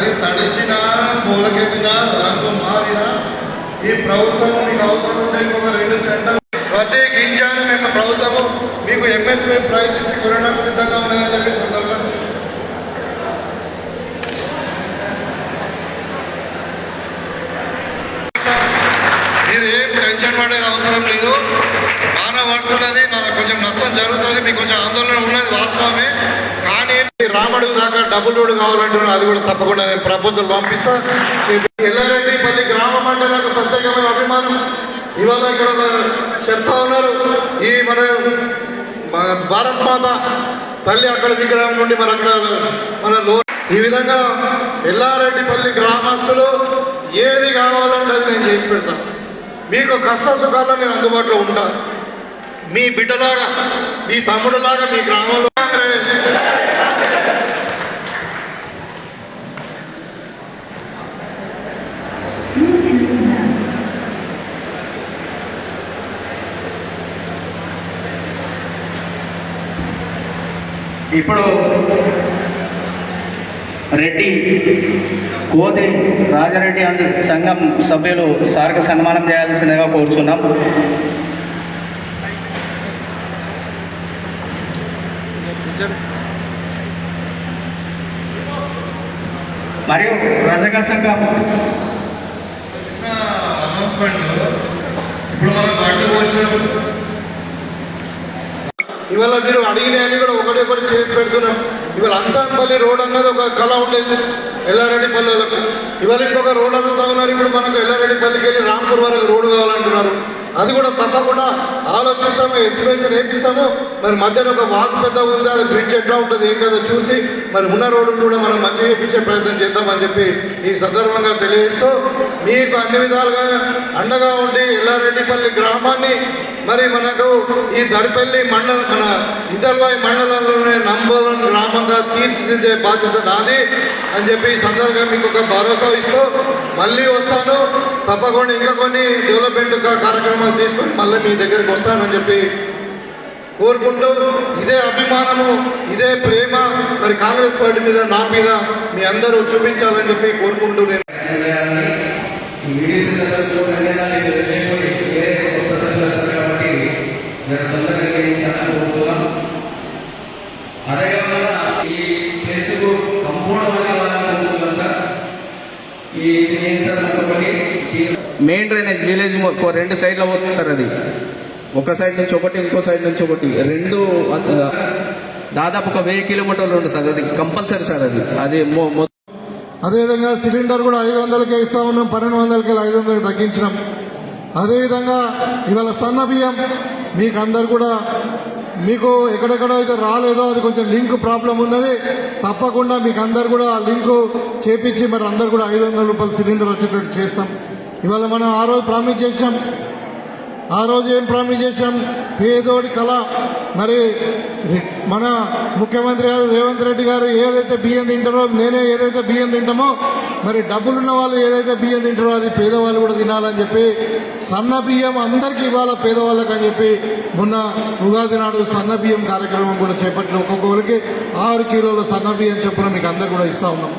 అది తడిసినా మూలకెత్తినా రంగు మారిన ఈ ప్రభుత్వం మీకు అవసరం ఉంటే ఒక రెండు సెంటర్ ప్రతి గింజాన్ని మేము ప్రభుత్వము మీకు ఎంఎస్పీ ప్రైజ్ ఇచ్చి కొనడానికి సిద్ధంగా ఉన్నాయని చెప్పి సందర్భంగా మీరు ఏం టెన్షన్ పడేది అవసరం లేదు. వాన పడుతున్నది నాకు కొంచెం నష్టం జరుగుతుంది మీకు కొంచెం ఆందోళన ఉన్నది వాస్తవమే. రామడుగు దాకా డబుల్ రోడ్ కావాలంటే అది కూడా తప్పకుండా నేను ప్రపోజల్ పంపిస్తా. ఎల్లారెడ్డిపల్లి గ్రామం అంటే నాకు ప్రత్యేకమైన అభిమానం. ఇవాళ ఇక్కడ చెప్తా ఉన్నారు. ఈ మన భారత్ మాత తల్లి అక్కడ విగ్రహం నుండి మన అక్కడ మన ఈ విధంగా ఎల్లారెడ్డిపల్లి గ్రామస్తులు ఏది కావాలంటే అది నేను చేసి పెడతాను మీకు కష్ట సుఖాల్లో నేను అందుబాటులో ఉంటాను మీ బిడ్డలాగా మీ తమ్ముడులాగా మీ గ్రామంలో కాంగ్రెస్ ఇప్పుడు రెడ్డి కోతి రాజారెడ్డి అంద సంఘం సభ్యులు సార్కి సన్మానం చేయాల్సిందిగా కోరుచున్నాం. మరియు రజక సంఘం. ఇప్పుడు మనం గడ్డు ఇవాళ మీరు అడిగినవన్నీ కూడా ఒకటి ఒకటి చేసి పెడుతున్నాం. ఇవాళ అంసాన్పల్లి రోడ్ అన్నది ఒక కళ ఉండేది ఎల్లారెడ్డిపల్లి వాళ్ళకు ఇవాళ ఇంకొక రోడ్ అడుగుతా ఉన్నారు ఇప్పుడు మనకు ఎల్లారెడ్డిపల్లికి వెళ్ళి రాంపూర్ వరకు రోడ్డు కావాలంటున్నారు. అది కూడా తప్పకుండా. ఆలోచిస్తాము ఎస్టిమేషన్ వేపిస్తాము మరి మధ్యలో ఒక వాక్ పెద్ద ఉంది అది బ్రిడ్జ్ ఎట్లా ఉంటుంది ఏం కదా చూసి మరి ఉన్న రోడ్డు కూడా మనం మంచిగా వేయించే ప్రయత్నం చేద్దామని చెప్పి ఈ సందర్భంగా తెలియజేస్తూ మీకు అన్ని విధాలుగా అండగా ఉండి ఎల్లారెడ్డిపల్లి గ్రామాన్ని మరి మనకు ఈ దరిపల్లి మండలం మన ఇతల్వాయి మండలంలోనే నంబర్ వన్ గ్రామంగా తీర్చిదిద్దే బాధ్యత నాది అని చెప్పి ఈ సందర్భంగా మీకు ఒక భరోసా ఇస్తూ మళ్ళీ వస్తాను. తప్పకుండా ఇంకా కొన్ని డెవలప్మెంట్ కార్యక్రమం కార్యక్రమాలు తీసుకొని మళ్ళీ మీ దగ్గరికి వస్తానని చెప్పి కోరుకుంటూ ఇదే అభిమానము ఇదే ప్రేమ మరి కాంగ్రెస్ పార్టీ మీద నా మీద మీ అందరూ చూపించాలని చెప్పి కోరుకుంటూ నేను ఈ వీడియో సందర్భంలో మెయిన్ డ్రైనేజ్ విలేజ్ రెండు సైడ్ల పోతుంటారు అది. ఒక సైడ్ నుంచి ఒకటి ఇంకో సైడ్ నుంచి ఒకటి. రెండు దాదాపు ఒక వెయ్యి కిలోమీటర్లు ఉంటుంది సార్ అది. కంపల్సరీ సార్ అది. అది మొ- అదేవిధంగా సిలిండర్ కూడా ఐదు వందలకే ఇస్తా ఉన్నాం. పన్నెండు వందలకి ఐదు వందలకి తగ్గించినాం. అదేవిధంగా ఇవాళ సన్న బియ్యం మీకు అందరు కూడా మీకు ఎక్కడెక్కడ అయితే రాలేదో అది కొంచెం లింక్ ప్రాబ్లం ఉన్నది. తప్పకుండా మీకు అందరు కూడా ఆ లింకు చేపించి మరి అందరు కూడా ఐదు వందల రూపాయల సిలిండర్ వచ్చేటట్టు చేస్తాం. ఇవాళ మనం ఆ రోజు ప్రామిస్ చేసాం ఆ రోజు ఏం ప్రామిస్ చేశాం? పేదోడి కళ. మరి మన ముఖ్యమంత్రి గారు రేవంత్ రెడ్డి గారు ఏదైతే బియ్యం తింటారో నేనే ఏదైతే బియ్యం తింటామో మరి డబ్బులున్న వాళ్ళు ఏదైతే బియ్యం తింటారో అది పేదవాళ్ళు కూడా తినాలని చెప్పి సన్న బియ్యం అందరికీ ఇవ్వాలి పేదవాళ్ళకి అని చెప్పి మొన్న ఉగాది నాడు సన్న బియ్యం కార్యక్రమం కూడా చేపట్టిన ఒక్కొక్కరికి ఆరు కిలోల సన్న బియ్యం చెప్పడం మీకు అందరు కూడా ఇస్తా ఉన్నాం.